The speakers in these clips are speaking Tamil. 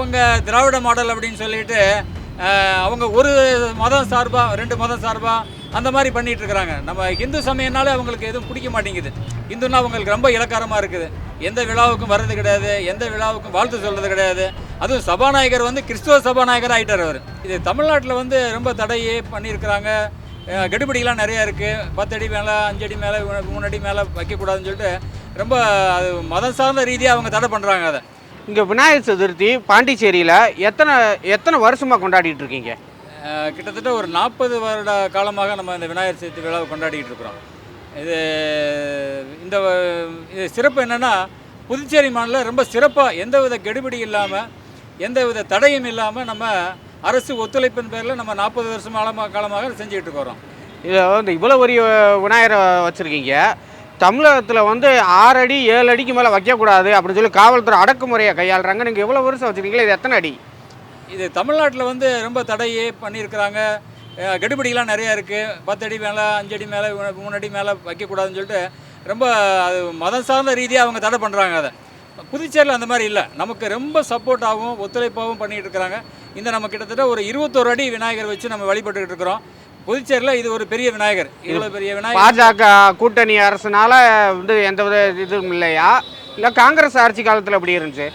அவங்க திராவிட மாடல் அப்படின்னு சொல்லிட்டு அவங்க ஒரு மதம் சார்பாக ரெண்டு மதம் சார்பாக அந்த மாதிரி பண்ணிட்டு இருக்கிறாங்க. நம்ம இந்து சமயம்னாலே அவங்களுக்கு எதுவும் பிடிக்க மாட்டேங்குது. இந்துன்னா அவங்களுக்கு ரொம்ப இலக்காரமாக இருக்குது. எந்த விழாவுக்கும் வர்றது கிடையாது எந்த விழாவுக்கும் வாழ்த்து சொல்கிறது கிடையாது. அதுவும் சபாநாயகர் வந்து கிறிஸ்துவ சபாநாயகர் ஆகிட்டார் அவர். இது தமிழ்நாட்டில் வந்து ரொம்ப தடையே பண்ணியிருக்கிறாங்க. கெடுபடிலாம் நிறையா இருக்குது பத்தடி மேலே அஞ்சடி மேலே மூணு அடி மேலே வைக்கக்கூடாதுன்னு சொல்லிட்டு ரொம்ப அது மதம் சார்ந்த ரீதியாக அவங்க தடை பண்ணுறாங்க அதை. இங்கே விநாயகர் சதுர்த்தி பாண்டிச்சேரியில் எத்தனை எத்தனை வருஷமாக கொண்டாடிட்டு இருக்கீங்க? கிட்டத்தட்ட ஒரு நாற்பது வருட காலமாக நம்ம இந்த விநாயகர் சதுர்த்தி விழாவை கொண்டாடிட்டு இருக்கிறோம். இது இந்த இது சிறப்பு என்னென்னா புதுச்சேரி மாநிலம் ரொம்ப சிறப்பாக எந்தவித கெடுபிடி இல்லாமல் எந்தவித தடையும் இல்லாமல் நம்ம அரசு ஒத்துழைப்பின் பேரில் நம்ம நாற்பது வருஷம் காலமாக காலமாக செஞ்சுக்கிட்டு இருக்கிறோம். இதில் வந்து இவ்வளோ பெரிய விநாயகரை வச்சுருக்கீங்க. தமிழகத்தில் வந்து ஆறு அடி ஏழு அடிக்கு மேலே வைக்கக்கூடாது அப்படின்னு சொல்லி காவல்துறை அடக்குமுறையை கையாளுறாங்க. நீங்கள் எவ்வளோ வருஷம் வச்சுருக்கீங்களா இது எத்தனை அடி? இது தமிழ்நாட்டில் வந்து ரொம்ப தடையே பண்ணியிருக்கிறாங்க. அஹ் நிறையா இருக்குது பத்து அடி மேலே அஞ்சடி மேலே மூணு அடி மேலே வைக்கக்கூடாதுன்னு சொல்லிட்டு ரொம்ப அது மதம் சார்ந்த ரீதியாக அவங்க தடை பண்ணுறாங்க அதை. புதுச்சேரியில் அந்த மாதிரி இல்லை. நமக்கு ரொம்ப சப்போர்ட்டாகவும் ஒத்துழைப்பாகவும் பண்ணிகிட்டு இருக்கிறாங்க. இந்த நம்ம கிட்டத்தட்ட ஒரு இருபத்தோரு அடி விநாயகர் வச்சு நம்ம வழிபட்டுக்கிட்டு இருக்கிறோம். புதுச்சேரியில் இது ஒரு பெரிய விநாயகர். இவ்வளோ பெரிய விநாயகர். பாஜக கூட்டணி அரசுனால வந்து எந்த வித இதுவும் இல்லையா? இல்லை காங்கிரஸ் ஆட்சி காலத்தில் எப்படி இருந்துச்சு?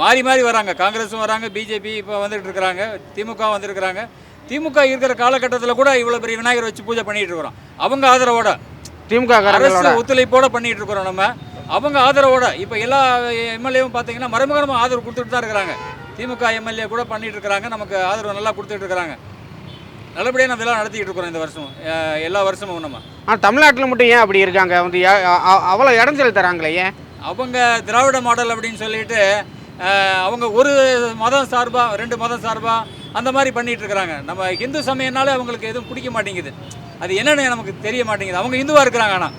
மாறி மாறி வராங்க. காங்கிரஸும் வராங்க பிஜேபி இப்போ வந்துட்டு இருக்கிறாங்க திமுக வந்திருக்கிறாங்க. திமுக இருக்கிற காலகட்டத்தில் கூட இவ்வளோ பெரிய விநாயகர் வச்சு பூஜை பண்ணிட்டு இருக்கிறோம். அவங்க ஆதரவோட. திமுக அரசு ஒத்துழைப்போட பண்ணிட்டு இருக்கிறோம் நம்ம. அவங்க ஆதரவோட. இப்போ எல்லா எம்எல்ஏவும் பார்த்தீங்கன்னா மறைமுகமாக ஆதரவு கொடுத்துட்டு தான் இருக்கிறாங்க. திமுக எம்எல்ஏ கூட பண்ணிட்டு இருக்கிறாங்க. நமக்கு ஆதரவு நல்லா கொடுத்துட்டு இருக்கிறாங்க. நல்லபடியாக நம்ம விழா நடத்திட்டு இருக்கிறோம் இந்த வருஷம் எல்லா வருஷமும் நம்ம. ஆனால் தமிழ்நாட்டில் மட்டும் ஏன் அப்படி இருக்காங்க? வந்து அவ்வளோ இடைஞ்சல் தராங்களே ஏன்? அவங்க திராவிட மாடல் அப்படின்னு சொல்லிட்டு அவங்க ஒரு மதம் சார்பாக ரெண்டு மதம் சார்பாக அந்த மாதிரி பண்ணிட்டு இருக்கிறாங்க. நம்ம இந்து சமயம்னாலே அவங்களுக்கு எதுவும் பிடிக்க மாட்டேங்குது. அது என்னன்னு நமக்கு தெரிய மாட்டேங்குது. அவங்க இந்துவாக இருக்கிறாங்க ஆனால்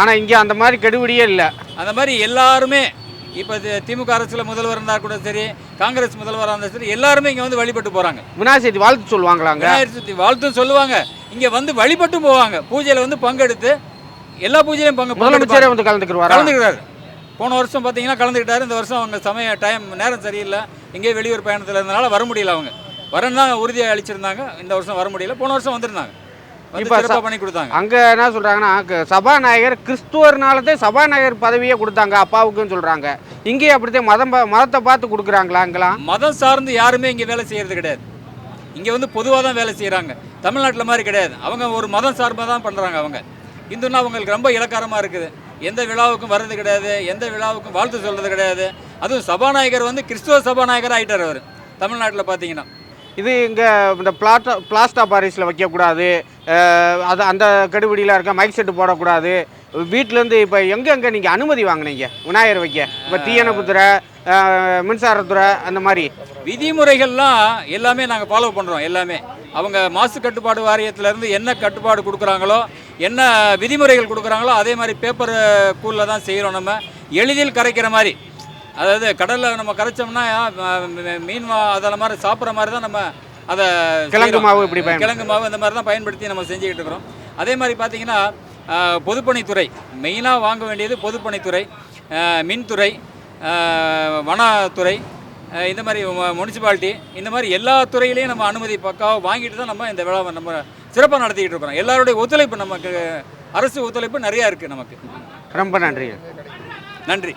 ஆனால் இங்கே அந்த மாதிரி கெடுபிடியே இல்லை. அந்த மாதிரி எல்லாருமே இப்போ திமுக அரசில் முதல்வர் இருந்தால் கூட சரி காங்கிரஸ் முதல்வராக இருந்தால் சரி எல்லாருமே இங்கே வந்து வழிபட்டு போகிறாங்க விநாயகர் சதுர்த்தி வாழ்த்து சொல்லுவாங்களாங்க? விநாயகர் சதுர்த்தி வாழ்த்தும் சொல்லுவாங்க. இங்கே வந்து வழிபட்டும் போவாங்க. பூஜையில் வந்து பங்கெடுத்து எல்லா பூஜையிலையும் பங்கு முதலமைச்சரே வந்து கலந்துக்கிடுவாரா கலந்துக்கிறாரு. போன வருஷம் பார்த்தீங்கன்னா கலந்துக்கிட்டாரு. இந்த வருஷம் அவங்க சமய டைம் நேரம் சரியில்லை. எங்கேயோ வெளியூர் பயணத்தில் இருந்தனால வர முடியல அவங்க. வரேன்னு தான் உறுதியாக அளிச்சிருந்தாங்க. இந்த வருஷம் வர முடியல. போன வருஷம் வந்திருந்தாங்க. வந்து இப்ப பண்ணி கொடுத்தாங்க. அங்கே என்ன சொல்கிறாங்கன்னா சபாநாயகர் கிறிஸ்துவர்னாலதே சபாநாயகர் பதவியே கொடுத்தாங்க அப்பாவுக்குன்னு சொல்கிறாங்க இங்கேயே அப்படித்தான் மதம் மதத்தை பார்த்து கொடுக்குறாங்களா அங்கெல்லாம்? மதம் சார்ந்து யாருமே இங்கே வேலை செய்கிறது கிடையாது. இங்கே வந்து பொதுவாக தான் வேலை செய்கிறாங்க தமிழ்நாட்டில் மாதிரி கிடையாது. அவங்க ஒரு மதம் சார்பாக தான் பண்ணுறாங்க அவங்க. இந்துன்னா அவங்களுக்கு ரொம்ப இலக்காரமாக இருக்குது. எந்த விழாவுக்கும் வர்றது கிடையாது. எந்த விழாவுக்கும் வாழ்த்து சொல்கிறது கிடையாது. அதுவும் சபாநாயகர் வந்து கிறிஸ்துவ சபாநாயகர் ஆயிட்டார் அவர் தமிழ்நாட்டில் பார்த்தீங்கன்னா. இது இங்கே இந்த பிளாட்டா பிளாஸ்டா பாரிஸில் வைக்கக்கூடாது. அது அந்த கெடுபிடியில் இருக்க மைக் செட்டு போடக்கூடாது. வீட்டிலேருந்து இப்போ எங்கெங்கே நீங்கள் அனுமதி வாங்குனீங்க? விநாயகர் வைக்க. இப்போ தீயணைப்புத்துறை மின்சாரத்துறை அந்த மாதிரி. விதிமுறைகள்லாம் எல்லாமே நாங்கள் ஃபாலோ பண்ணுறோம் எல்லாமே. அவங்க மாசு கட்டுப்பாடு வாரியத்திலேருந்து என்ன கட்டுப்பாடு கொடுக்குறாங்களோ என்ன விதிமுறைகள் கொடுக்குறாங்களோ அதே மாதிரி பேப்பர் கூலில் தான் செய்கிறோம் நம்ம. எளிதில் கரைக்கிற மாதிரி. அதாவது கடலில் நம்ம கரைச்சோம்னா மீ- மீன் வா- அதில் மாதிரி சாப்பிட்ற மாதிரி தான் நம்ம அதை கிழங்கு. மாவு இப்படி கிழங்கு மாவு இந்த மாதிரி தான் பயன்படுத்தி நம்ம செஞ்சுக்கிட்டு இருக்கிறோம். அதே மாதிரி பார்த்தீங்கன்னா பொதுப்பணித்துறை மெயினாக வாங்க வேண்டியது பொதுப்பணித்துறை மின்துறை வனத்துறை இந்த மாதிரி முனிசிபாலிட்டி இந்த மாதிரி எல்லா துறையிலையும் நம்ம அனுமதி பக்காவாக வாங்கிட்டு தான் நம்ம இந்த விழாவை நம்ம சிறப்பாக நடத்திக்கிட்டு இருக்கிறோம். எல்லாருடைய ஒத்துழைப்பு நமக்கு அரசு ஒத்துழைப்பு நிறையா இருக்குது நமக்கு. ரொம்ப நன்றி. நன்றி.